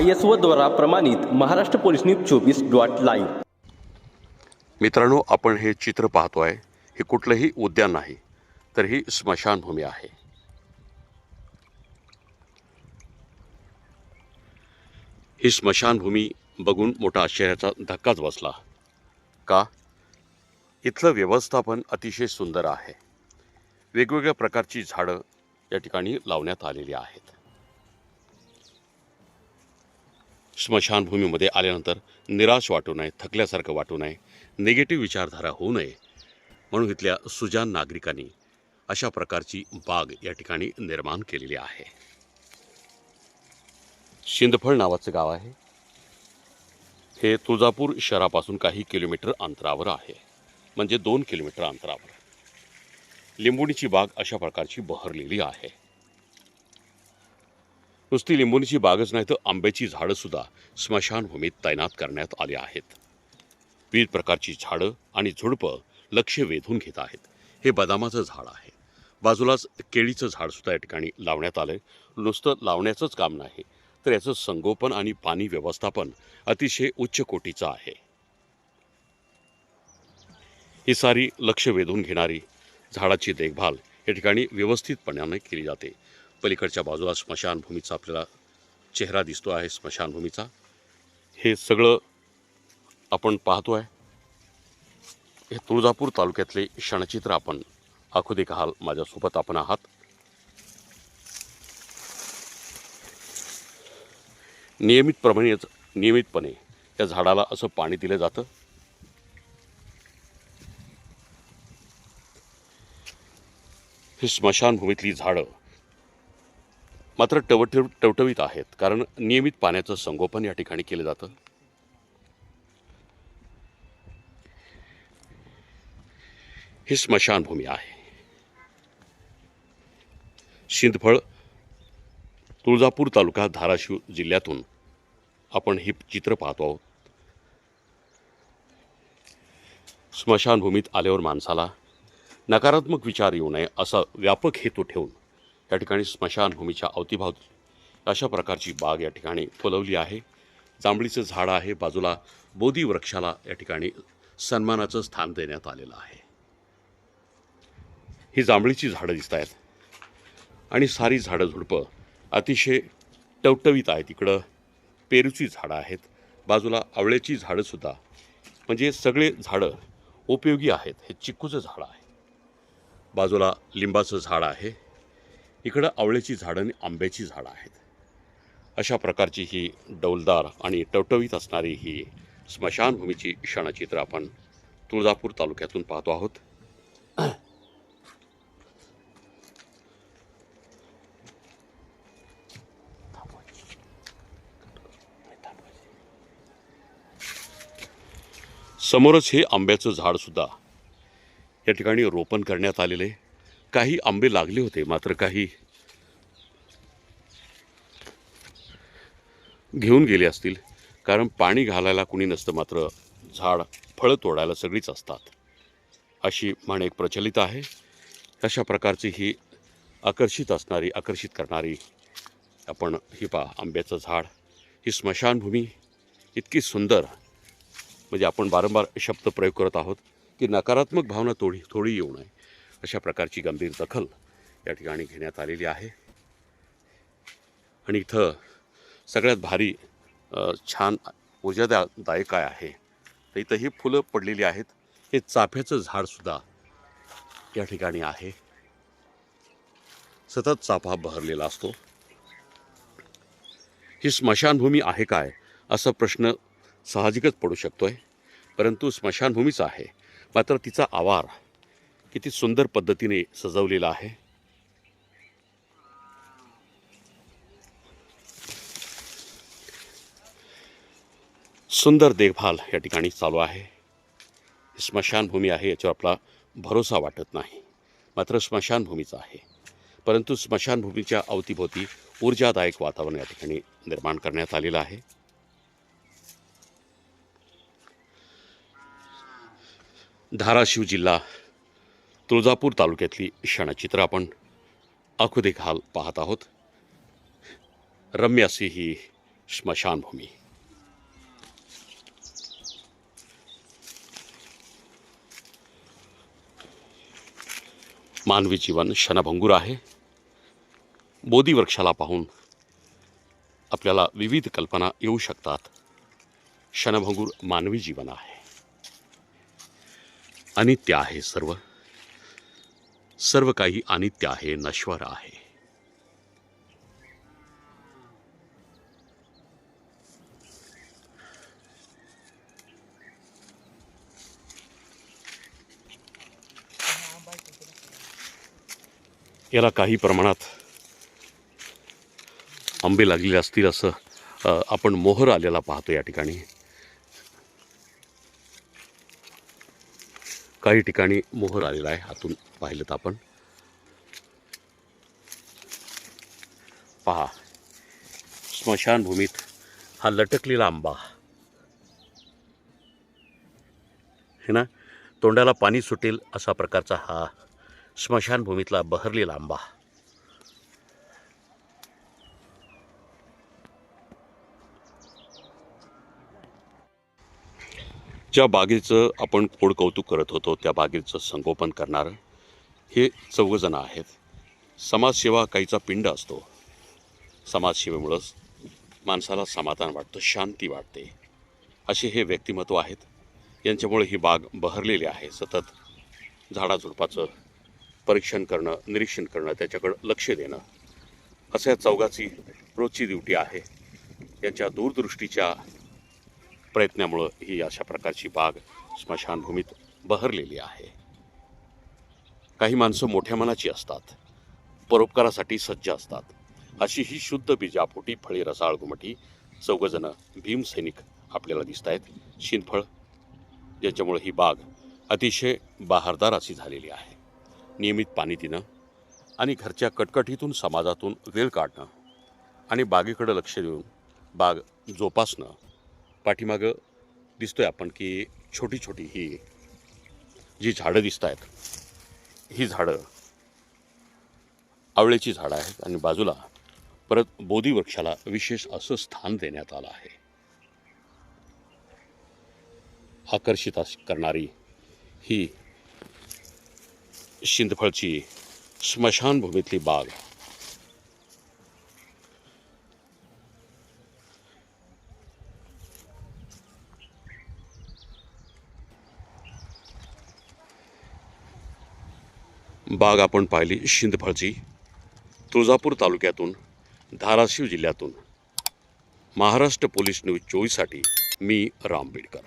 I S द्वारा प्रमाणित Maharashtra police news चोवीस डॉट लाईव्ह. मित्रांनो आपण हे चित्र पाहतोय. हे कुठलंही उद्यान नाही तर ही स्मशानभूमी आहे. ही स्मशानभूमी बघून मोठा आश्चर्याचा धक्काच बसला. का? इथलं व्यवस्थापन अतिशय सुंदर आहे. वेगवेगळ्या प्रकारची झाडं या ठिकाणी लावण्यात आलेली आहेत. स्मशानभूमीमध्ये आल्यानंतर निराश वाटू नये थकल्यासारखं वाटू नये निगेटिव्ह विचारधारा होऊ नये म्हणून इथल्या सुजान नागरिकांनी अशा प्रकारची बाग या ठिकाणी निर्माण केलेली आहे. शिंदफळ नावाचं गाव आहे. हे तुळजापूर शहरापासून काही किलोमीटर अंतरावर आहे. म्हणजे दोन किलोमीटर अंतरावर. लिंबोणीची बाग अशा प्रकारची बहरलेली आहे. नुसती लिंबोणीची बागच नाही तर आंब्याची झाडंसुद्धा स्मशानभूमीत तैनात करण्यात आली आहेत. विविध प्रकारची झाडं आणि झुडपं लक्ष वेधून घेत आहेत. हे बदामाचं झाड आहे. बाजूलाच केळीचं झाडसुद्धा या ठिकाणी लावण्यात आलं आहे नुसतं लावण्याचंच काम नाही तर याचं संगोपन आणि पाणी व्यवस्थापन अतिशय उच्च कोटीचं आहे. ही सारी लक्ष वेधून घेणारी झाडाची देखभाल या ठिकाणी व्यवस्थितपणाने केली जाते. पलीकडच्या बाजूला स्मशानभूमीचा आपल्याला चेहरा दिसतो आहे स्मशानभूमीचा. हे सगळं आपण पाहतो आहे हे तुळजापूर तालुक्यातले क्षणचित्र आपण आखू दे हाल माझ्यासोबत आपण आहात. नियमितप्रमाणेच नियमितपणे या झाडाला असं पाणी दिलं जातं. ही स्मशानभूमीतली झाडं मात्र टवटव टवटवीत आहेत. कारण नियमित पाण्याचं संगोपन या ठिकाणी केलं जातं. ही स्मशानभूमी आहे. शिंदफळ तुळजापूर तालुका धाराशिव जिल्ह्यातून आपण ही चित्र पाहतो आहोत. स्मशानभूमीत आल्यावर माणसाला नकारात्मक विचार येऊ नये असा व्यापक हेतू ठेवून या ठिकाणी स्मशानभूमीच्या अवतीभावती अशा प्रकारची बाग या ठिकाणी फुलवली आहे. जांभळीचं झाड आहे. बाजूला बोधी वृक्षाला या ठिकाणी सन्मानाचं स्थान देण्यात आलेलं आहे. ही जांभळीची झाडं दिसत आहेत. आणि सारी झाडं झुडपं अतिशय टवटवीत आहेत. इकडं पेरूची झाडं आहेत. बाजूला आवळ्याची झाडंसुद्धा म्हणजे सगळे झाडं उपयोगी आहेत. हे चिक्कूचं झाड आहे. बाजूला लिंबाचं झाड आहे. इकडं आवळ्याची झाडं आणि आंब्याची झाडं आहेत. अशा प्रकारची ही डौलदार आणि टवटवीत असणारी ही स्मशानभूमीची क्षणचित्र आपण तुळजापूर तालुक्यातून पाहतो आहोत. समोरच हे आंब्याचं झाडसुद्धा या ठिकाणी रोपण करण्यात आलेले काही आंबे लागले होते मात्र काही घेऊन गेले असतील. कारण पाणी घालायला कुणी नसतं मात्र झाड फळं तोडायला सगळीच असतात. अशी म्हण एक प्रचलित आहे. अशा प्रकारची ही आकर्षित असणारी आकर्षित करणारी आपण ही पा आंब्याचं झाड. ही स्मशानभूमी इतकी सुंदर म्हणजे आपण वारंवार शब्द प्रयोग करत आहोत की नकारात्मक भावना थोडी थोडी येऊ नये. अशा प्रकारची गंभीर दखल या ठिकाणी घेण्यात आलेली आहे. आणि इथं सगळ्यात भारी छान ऊर्जादायक काय आहे? तर इथं ही फुलं पडलेली आहेत. हे चाफ्याचं झाडसुद्धा या ठिकाणी आहे. सतत चाफा बहरलेला असतो. ही स्मशानभूमी आहे काय? असा प्रश्न साहजिकच पडू शकतो आहे परंतु स्मशानभूमीच आहे. मात्र तिचा आवार किती सुंदर पद्धतीने सजवलेला आहे. सुंदर देखभाल या ठिकाणी चालू आहे. स्मशानभूमी आहे याच्यावर आपला भरोसा वाटत नाही. मात्र स्मशानभूमीचा आहे. परंतु स्मशानभूमीच्या अवतीभोवती ऊर्जादायक वातावरण या ठिकाणी निर्माण करण्यात आलेलं आहे. धाराशिव जिल्हा तुळजापूर तालुक्यातली क्षणचित्र आपण आखुदे घाल पाहत आहोत. रम्य अशी ही स्मशानभूमी. मानवी जीवन क्षणभंगूर आहे. बोधी वृक्षाला पाहून आपल्याला विविध कल्पना येऊ शकतात. क्षणभंगूर मानवी जीवन आहे. अनित्य आहे सर्व. सर्व काही अनित्य आहे नश्वर आहे. याला काही प्रमाणात आंबे लागलेले असतील असं आपण मोहर आलेला पाहतो या ठिकाणी. काही ठिकाणी मोहर आलेला आहे हातून पाहिलं आपण. पहा स्मशानभूमीत हा लटकलेला आंबा. हे ना तोंडाला पाणी सुटेल असा प्रकारचा हा स्मशानभूमीतला बहरलेला आंबा. ज्या बागेचं आपण खोड कौतुक करत होतो त्या बागेचं संगोपन करणारं हे चौघजणं आहेत. समाजसेवा काहीचा पिंड असतो. समाजसेवेमुळंच माणसाला समाधान वाटतं शांती वाटते. असे हे व्यक्तिमत्व आहेत. यांच्यामुळे ही बाग बहरलेली आहे. सतत झाडाझुडपाचं परीक्षण करणं निरीक्षण करणं त्याच्याकडं लक्ष देणं. असं या चौघाची रोजची ड्युटी आहे. यांच्या दूरदृष्टीच्या प्रयत्नामुळं ही अशा प्रकारची बाग स्मशानभूमीत बहरलेली आहे. काही माणसं मोठ्या मनाची असतात. परोपकारासाठी सज्ज असतात. अशी ही शुद्ध बीजापोटी फळी रसाळ घुमटी चौघजणं भीमसैनिक आपल्याला दिसत आहेत शिनफळ ज्याच्यामुळे ही बाग अतिशय बहारदार अशी झालेली आहे. नियमित पाणी देणं आणि घरच्या कटकटीतून समाजातून वेळ काढणं आणि बागेकडं लक्ष देऊन बाग जोपासणं पाठीमागं दिसतोय आपण की छोटी छोटी ही जी झाडं दिसत आहेत ही झाडं आवळ्याची झाडं आहेत आणि बाजूला परत बोधी वृक्षाला विशेष असं स्थान देण्यात आलं आहे. आकर्षित अस- करणारी ही शिंदफळची स्मशानभूमीतली बाग बाग आपण पाहिली शिंदफळची तुळजापूर तालुक्यातून धाराशिव जिल्ह्यातून. महाराष्ट्र पोलीस न्यूज चोवीससाठी मी राम बीडकर.